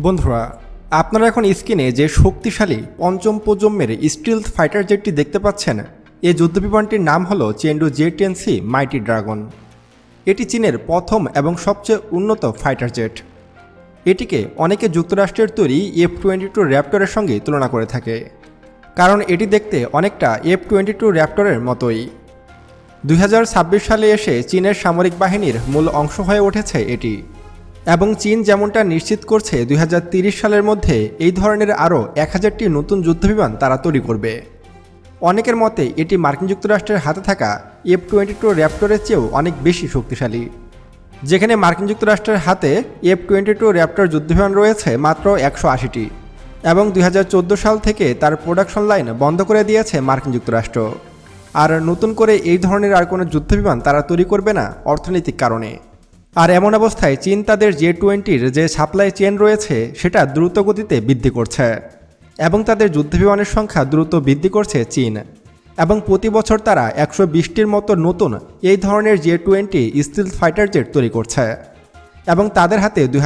বন্ধুরা, আপনারা এখন স্ক্রিনে যে শক্তিশালী পঞ্চম প্রজন্মের স্টিলথ ফাইটার জেটটি দেখতে পাচ্ছেন এই যুদ্ধবিমানটির নাম হলো Chengdu J ten C mighty dragon এটি চীনের প্রথম এবং সবচেয়ে উন্নত ফাইটার জেট এটিকে অনেকে যুক্তরাষ্ট্রের তৈরি এফ টোয়েন্টি টু র্যাপ্টরের সঙ্গে তুলনা করে থাকে, কারণ এটি দেখতে অনেকটা এফ টোয়েন্টি টু র্যাপ্টরের মতোই। দুই হাজার ছাব্বিশ সালে এসে চীনের সামরিক বাহিনীর মূল অংশ হয়ে উঠেছে এটি। এবং চীন যেমনটা নিশ্চিত করছে, দুই সালের মধ্যে এই ধরনের আরও এক হাজারটি নতুন যুদ্ধবিমান তারা তৈরি করবে। অনেকের মতে, এটি মার্কিন যুক্তরাষ্ট্রের হাতে থাকা এফ টোয়েন্টি টু র্যাপ্টরের চেয়েও অনেক বেশি শক্তিশালী। যেখানে মার্কিন যুক্তরাষ্ট্রের হাতে এফ টোয়েন্টি টু র্যাপ্টর যুদ্ধবিমান রয়েছে মাত্র একশো আশিটি এবং দুই হাজার চোদ্দ সাল থেকে তার প্রোডাকশন লাইন বন্ধ করে দিয়েছে মার্কিন যুক্তরাষ্ট্র। আর নতুন করে এই ধরনের আর কোনো যুদ্ধবিমান তারা তৈরি করবে না অর্থনৈতিক কারণে। আর এমন অবস্থায় চীন তাদের জে টোয়েন্টির যে সাপ্লাই চেন রয়েছে, সেটা দ্রুত গতিতে বৃদ্ধি করছে। এবং তাদের যুদ্ধবিমানের সংখ্যা দ্রুত বৃদ্ধি করছে চীন। এবং প্রতি বছর তারা একশো বিশটির মতো নতুন এই ধরনের J twenty stealth fighter jet তৈরি করছে। এবং তাদের হাতে দুই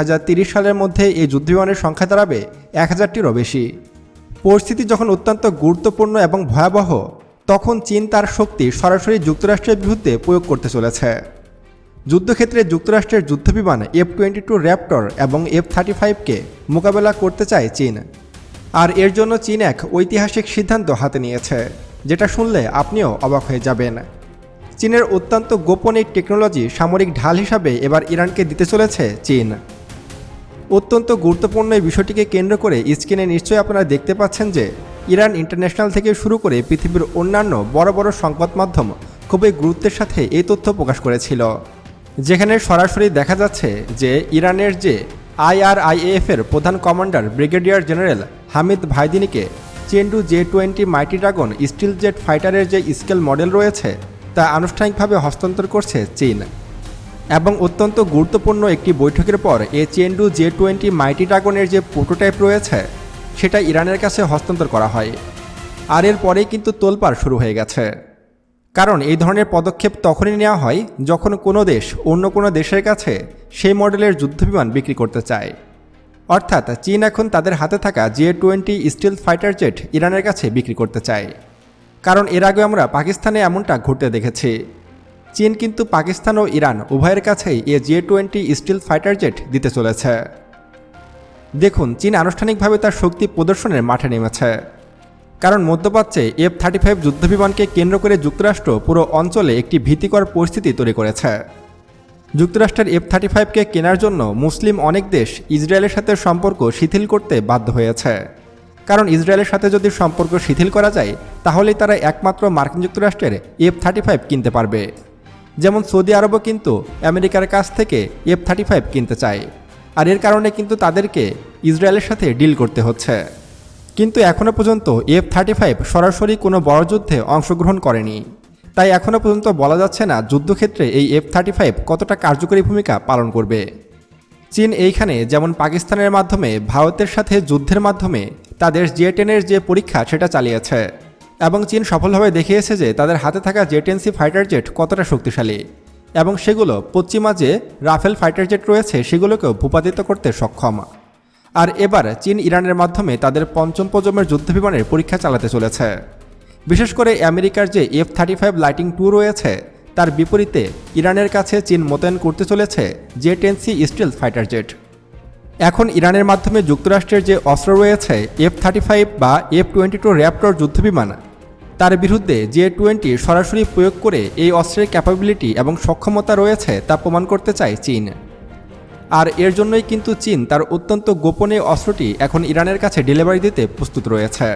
সালের মধ্যে এই যুদ্ধবিমানের সংখ্যা দাঁড়াবে এক হাজারটিরও বেশি। পরিস্থিতি যখন অত্যন্ত গুরুত্বপূর্ণ এবং ভয়াবহ, তখন চীন তার শক্তি সরাসরি যুক্তরাষ্ট্রের বিরুদ্ধে প্রয়োগ করতে চলেছে। যুদ্ধক্ষেত্রে যুক্তরাষ্ট্রের যুদ্ধবিমান এফ টোয়েন্টি টু র্যাপ্টর এবং এফ থার্টি ফাইভকে মোকাবেলা করতে চায় চীন। আর এর জন্য চীন এক ঐতিহাসিক সিদ্ধান্ত হাতে নিয়েছে, যেটা শুনলে আপনিও অবাক হয়ে যাবেন। চীনের অত্যন্ত গোপন এই টেকনোলজি সামরিক ঢাল হিসাবে এবার ইরানকে দিতে চলেছে চীন। অত্যন্ত গুরুত্বপূর্ণ এই বিষয়টিকে কেন্দ্র করে স্ক্রিনে নিশ্চয়ই আপনারা দেখতে পাচ্ছেন যে ইরান ইন্টারন্যাশনাল থেকে শুরু করে পৃথিবীর অন্যান্য বড় বড় সংবাদ মাধ্যম খুবই গুরুত্বের সাথে এই তথ্য প্রকাশ করেছিল। যেখানে সরাসরি দেখা যাচ্ছে যে ইরানের যে আইআরআইএফ এর প্রধান commander brigadier general Hamid ভাইদিনিকে Chengdu J twenty mighty dragon stealth jet ফাইটারের যে স্কেল মডেল রয়েছে, তা আনুষ্ঠানিকভাবে হস্তান্তর করছে চীন। এবং অত্যন্ত গুরুত্বপূর্ণ একটি বৈঠকের পর এ চেন্ডু জে টোয়েন্টি মাইটি ড্রাগনের যে প্রোটোটাইপ রয়েছে, সেটা ইরানের কাছে হস্তান্তর করা হয়। আর এর পরেই কিন্তু তোলপাড় শুরু হয়ে গেছে। কারণ এই ধরনের পদক্ষেপ তখনই নেওয়া হয় যখন কোনো দেশ অন্য কোনো দেশের কাছে সেই মডেলের যুদ্ধবিমান বিক্রি করতে চায়। অর্থাৎ চীন এখন তাদের হাতে থাকা J twenty stealth fighter jet ইরানের কাছে বিক্রি করতে চায়। কারণ এর আগে আমরা পাকিস্তানে এমনটা ঘটতে দেখেছি। চীন কিন্তু পাকিস্তান ও ইরান উভয়ের কাছেই এ J twenty stealth fighter jet দিতে চলেছে। দেখুন, চীন আনুষ্ঠানিকভাবে তার শক্তি প্রদর্শনের মাঠে নেমেছে। কারণ মধ্যপ্রাচ্যে এফ থার্টি ফাইভ যুদ্ধবিমানকে কেন্দ্র করে যুক্তরাষ্ট্র পুরো অঞ্চলে একটি ভীতিকর পরিস্থিতি তৈরি করেছে। যুক্তরাষ্ট্রের এফ থার্টি ফাইভকে কেনার জন্য মুসলিম অনেক দেশ ইসরায়েলের সাথে সম্পর্ক শিথিল করতে বাধ্য হয়েছে। কারণ ইসরায়েলের সাথে যদি সম্পর্ক শিথিল করা যায় তাহলেই তারা একমাত্র মার্কিন যুক্তরাষ্ট্রের এফ থার্টি ফাইভ কিনতে পারবে। যেমন সৌদি আরবও কিন্তু আমেরিকার কাছ থেকে এফ থার্টি ফাইভ কিনতে চায়। আর এর কারণে কিন্তু তাদেরকে ইসরায়েলের সাথে ডিল করতে হচ্ছে। কিন্তু এখনও পর্যন্ত এফ থার্টি ফাইভ সরাসরি কোনো বড় যুদ্ধে অংশগ্রহণ করেনি। তাই এখনও পর্যন্ত বলা যাচ্ছে না যুদ্ধক্ষেত্রে এই এফ থার্টি ফাইভ কতটা কার্যকরী ভূমিকা পালন করবে। চীন এইখানে যেমন পাকিস্তানের মাধ্যমে, ভারতের সাথে যুদ্ধের মাধ্যমে তাদের জে টেনের যে পরীক্ষা সেটা চালিয়েছে এবং চীন সফলভাবে দেখিয়েছে যে তাদের হাতে থাকা J ten C fighter jet কতটা শক্তিশালী এবং সেগুলো পশ্চিমা যে রাফেল ফাইটার জেট রয়েছে সেগুলোকেও ভূপাতিত করতে সক্ষম। আর এবার চীন ইরানের মাধ্যমে তাদের পঞ্চম প্রজন্মের যুদ্ধবিমানের পরীক্ষা চালাতে চলেছে। বিশেষ করে আমেরিকার যে F thirty five lightning two রয়েছে, তার বিপরীতে ইরানের কাছে চীন মোতায়েন করতে চলেছে J ten C stealth fighter jet এখন ইরানের মাধ্যমে যুক্তরাষ্ট্রের যে অস্ত্র রয়েছে এফ থার্টি ফাইভ বা এফ টোয়েন্টি টু র্যাপ্টর যুদ্ধবিমান, তার বিরুদ্ধে জে টোয়েন্টি সরাসরি প্রয়োগ করে এই অস্ত্রের ক্যাপাবিলিটি এবং সক্ষমতা রয়েছে তা প্রমাণ করতে চায় চীন। আর এর জন্যই কিন্তু চীন তার অত্যন্ত গোপনীয় অস্ত্রটি এখন ইরানের কাছে ডেলিভারি দিতে প্রস্তুত রয়েছে।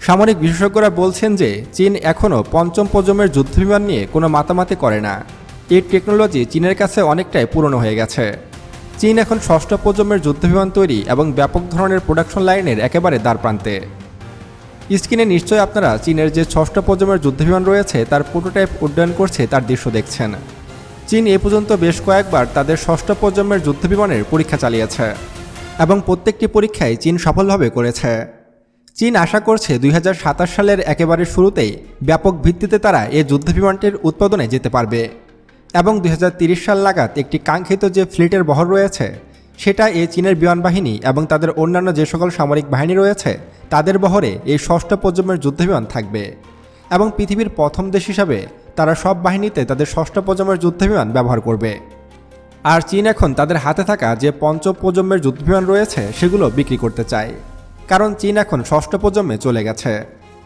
সামরিক বিশেষজ্ঞরা বলছেন যে, চীন এখনও পঞ্চম প্রজন্মের যুদ্ধবিমান নিয়ে কোনো মাতামাতি করে না। এই টেকনোলজি চীনের কাছে অনেকটাই পুরনো হয়ে গেছে। চীন এখন ষষ্ঠ প্রজন্মের যুদ্ধবিমান তৈরি এবং ব্যাপক ধরনের প্রোডাকশন লাইনের একেবারে দ্বার প্রান্তে স্ক্রিনে নিশ্চয়ই আপনারা চীনের যে ষষ্ঠ প্রজন্মের যুদ্ধবিমান রয়েছে, তার প্রোটোটাইপ উড্ডয়ন করছে, তার দৃশ্য দেখছেন। চীন এ পর্যন্ত বেশ কয়েকবার তাদের ষষ্ঠ প্রজন্মের যুদ্ধবিমানের পরীক্ষা চালিয়েছে এবং প্রত্যেকটি পরীক্ষায় চীন সফলভাবে করেছে। চীন আশা করছে দুই হাজার সাতাশ সালের একেবারে শুরুতেই ব্যাপক ভিত্তিতে তারা এই যুদ্ধবিমানটির উৎপাদনে যেতে পারবে এবং দুই সাল নাগাদ একটি কাঙ্ক্ষিত যে ফ্লিটের বহর রয়েছে, সেটা এই চীনের বিমান বাহিনী এবং তাদের অন্যান্য যে সকল সামরিক বাহিনী রয়েছে, তাদের বহরে এই ষষ্ঠ প্রজন্মের যুদ্ধবিমান থাকবে এবং পৃথিবীর প্রথম দেশ হিসাবে তারা সব বাহিনীতে তাদের ষষ্ঠ প্রজন্মের যুদ্ধবিমান ব্যবহার করবে। আর চীন এখন তাদের হাতে থাকা যে পঞ্চম প্রজন্মের যুদ্ধবিমান রয়েছে, সেগুলো বিক্রি করতে চায়। কারণ চীন এখন ষষ্ঠ প্রজন্মে চলে গেছে।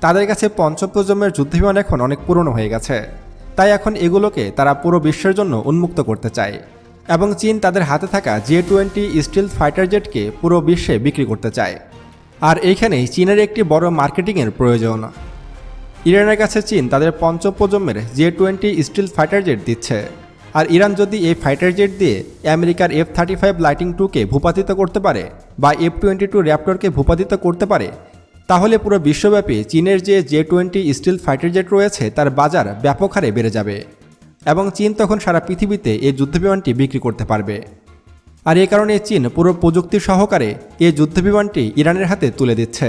তাদের কাছে পঞ্চম প্রজন্মের যুদ্ধবিমান এখন অনেক পুরনো হয়ে গেছে। তাই এখন এগুলোকে তারা পুরো বিশ্বের জন্য উন্মুক্ত করতে চায়। এবং চীন তাদের হাতে থাকা জে টোয়েন্টি স্টিল ফাইটার জেটকে পুরো বিশ্বে বিক্রি করতে চায়। আর এইখানেই চীনের একটি বড় মার্কেটিংয়ের প্রয়োজন। ইরানের কাছে চীন তাদের পঞ্চম প্রজন্মের J twenty stealth fighter jet দিচ্ছে। আর ইরান যদি এই ফাইটার জেট দিয়ে আমেরিকার এফ থার্টি ফাইভ লাইটিং টুকে ভূপাতিত করতে পারে বা এফ টোয়েন্টি টু র্যাপটরকে ভূপাতিত করতে পারে, তাহলে পুরো বিশ্বব্যাপী চীনের যে J twenty stealth fighter jet রয়েছে তার বাজার ব্যাপক হারে বেড়ে যাবে এবং চীন তখন সারা পৃথিবীতে এই যুদ্ধবিমানটি বিক্রি করতে পারবে। আর এ কারণে চীন পুরো প্রযুক্তি সহকারে এই যুদ্ধবিমানটি ইরানের হাতে তুলে দিচ্ছে।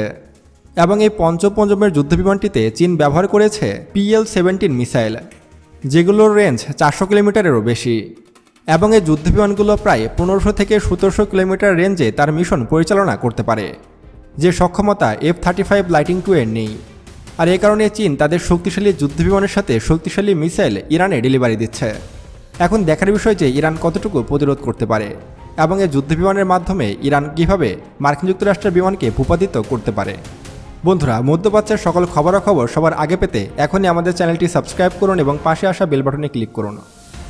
এবং এই পঞ্চপঞ্চমের যুদ্ধবিমানটিতে চীন ব্যবহার করেছে পিএল সেভেন্টিন মিসাইল, যেগুলোর রেঞ্জ চারশো কিলোমিটারেরও বেশি। এবং এই যুদ্ধবিমানগুলো প্রায় পনেরোশো থেকে সতেরোশো কিলোমিটার রেঞ্জে তার মিশন পরিচালনা করতে পারে, যে সক্ষমতা F thirty five lightning two এর নেই। আর এ কারণে চীন তাদের শক্তিশালী যুদ্ধবিমানের সাথে শক্তিশালী মিসাইল ইরানে ডেলিভারি দিচ্ছে। এখন দেখার বিষয় যে ইরান কতটুকু প্রতিরোধ করতে পারে, এবং এই যুদ্ধবিমানের মাধ্যমে ইরান কীভাবে মার্কিন যুক্তরাষ্ট্রের বিমানকে ভূপাতিত করতে পারে। বন্ধুরা, মধ্যপ্রাচ্যের সকল খবরাখবর সবার আগে পেতে এখনই আমাদের চ্যানেলটি সাবস্ক্রাইব করুন এবং পাশে আসা বেল বাটনে ক্লিক করুন।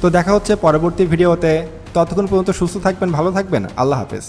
তো দেখা হচ্ছে পরবর্তী ভিডিওতে। ততক্ষণ পর্যন্ত সুস্থ থাকবেন, ভালো থাকবেন। আল্লাহ হাফেজ।